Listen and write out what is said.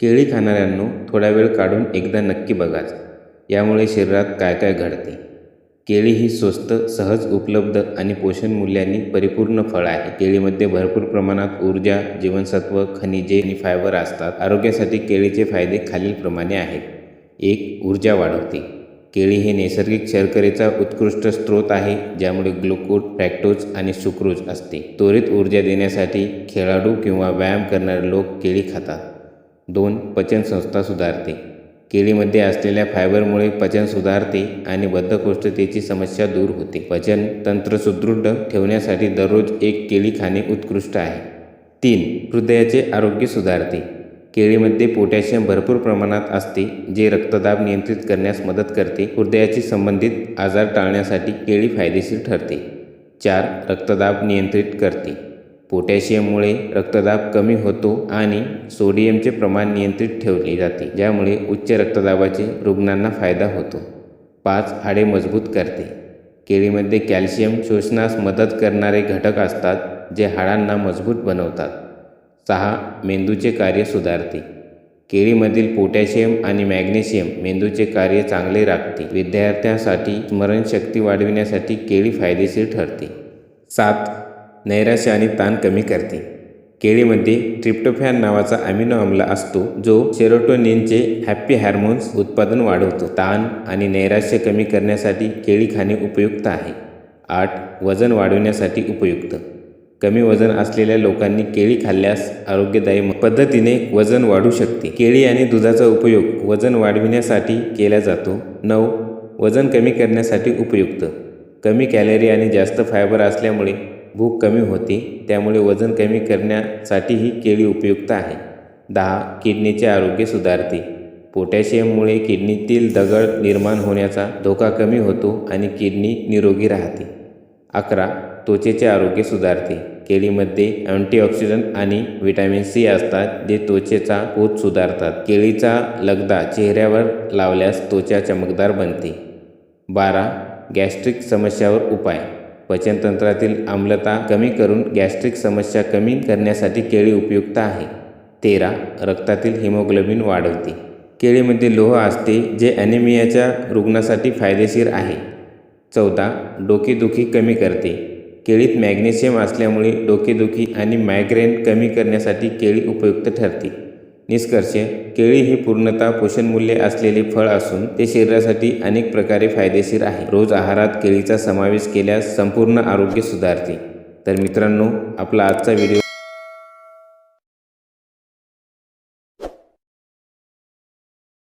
केळी खाणाऱ्यांनो थोडा वेळ काढून एकदा नक्की बघाच. यामुळे शरीरात काय काय घडते? केळी ही स्वस्त सहज उपलब्ध आणि पोषण मूल्यांनी परिपूर्ण फळ आहे. केळीमध्ये भरपूर प्रमाणात ऊर्जा जीवनसत्व खनिजे आणि फायबर असतात. आरोग्यासाठी केळीचे फायदे खालीलप्रमाणे आहेत. एक ऊर्जा वाढवते. केळी हे नैसर्गिक शर्करेचा उत्कृष्ट स्रोत आहे ज्यामुळे ग्लुकोज फ्रॅक्टोज आणि सुक्रोज असते. त्वरित ऊर्जा देण्यासाठी खेळाडू किंवा व्यायाम करणारे लोक केळी खातात. दोन पचनसंस्था सुधारते. केळीमध्ये असलेल्या फायबरमुळे पचन सुधारते आणि बद्धकोष्ठतेची समस्या दूर होते. पचन तंत्र सुदृढ ठेवण्यासाठी दररोज एक केळी खाणे उत्कृष्ट आहे. तीन हृदयाचे आरोग्य सुधारते. केळीमध्ये पोटॅशियम भरपूर प्रमाणात असते जे रक्तदाब नियंत्रित करण्यास मदत करते. हृदयाशी संबंधित आजार टाळण्यासाठी केळी फायदेशीर ठरते. चार रक्तदाब नियंत्रित करते. पोटॅशियममुळे रक्तदाब कमी होतो आणि सोडियमचे प्रमाण नियंत्रित ठेवले जाते ज्यामुळे उच्च रक्तदाबाचे रुग्णांना फायदा होतो. पाच हाडे मजबूत करते. केळीमध्ये कॅल्शियम शोषणास मदत करणारे घटक असतात जे हाडांना मजबूत बनवतात. सहा मेंदूचे कार्य सुधारते. केळीमधील पोटॅशियम आणि मॅग्नेशियम मेंदूचे कार्य चांगले राखते. विद्यार्थ्यांसाठी स्मरणशक्ती वाढविण्यासाठी केळी फायदेशीर ठरते. सात नैराश्य आणि ताण कमी करते. केळीमध्ये ट्रिप्टोफॅन नावाचा अमिनो आम्ल असतो जो सेरोटोनिनचे हॅप्पी हार्मोन्स उत्पादन वाढवतो. ताण आणि नैराश्य कमी करण्यासाठी केळी खाणे उपयुक्त आहे. आठ वजन वाढवण्यासाठी उपयुक्त. कमी वजन असलेल्या लोकांनी केळी खाल्ल्यास आरोग्यदायी पद्धतीने वजन वाढू शकते. केळी आणि दुधाचा उपयोग वजन वाढविण्यासाठी केला जातो. नऊ वजन कमी करण्यासाठी उपयुक्त. कमी कॅलरी आणि जास्त फायबर असल्यामुळे भूक कमी होते त्यामुळे वजन कमी करण्यासाठीही केळी उपयुक्त आहे. दहा किडनीचे आरोग्य सुधारते. पोटॅशियममुळे किडनीतील दगड निर्माण होण्याचा धोका कमी होतो आणि किडनी निरोगी राहते. अकरा त्वचेचे आरोग्य सुधारते. केळीमध्ये अँटीऑक्सिडंट आणि व्हिटॅमिन सी असतात जे त्वचेचा पोत सुधारतात. केळीचा लगदा चेहऱ्यावर लावल्यास त्वचा चमकदार बनते. बारा गॅस्ट्रिक समस्यावर उपाय. पचनतंत्रातील आम्लता कमी करून गॅस्ट्रिक समस्या कमी करण्यासाठी केळी उपयुक्त आहे. तेरा रक्तातील हिमोग्लोबिन वाढवते. केळीमध्ये लोह असते जे ॲनिमियाच्या रुग्णासाठी फायदेशीर आहे. चौदा डोकेदुखी कमी करते. केळीत मॅग्नेशियम असल्यामुळे डोकेदुखी आणि मायग्रेन कमी करण्यासाठी केळी उपयुक्त ठरते. निष्कर्ष केळी हे पूर्णतः पोषणमूल्य असलेले फळ असून ते शरीरासाठी अनेक प्रकारे फायदेशीर आहे. रोज आहारात केळीचा समावेश केल्यास संपूर्ण आरोग्य सुधारते. तर मित्रांनो आपला आजचा व्हिडिओ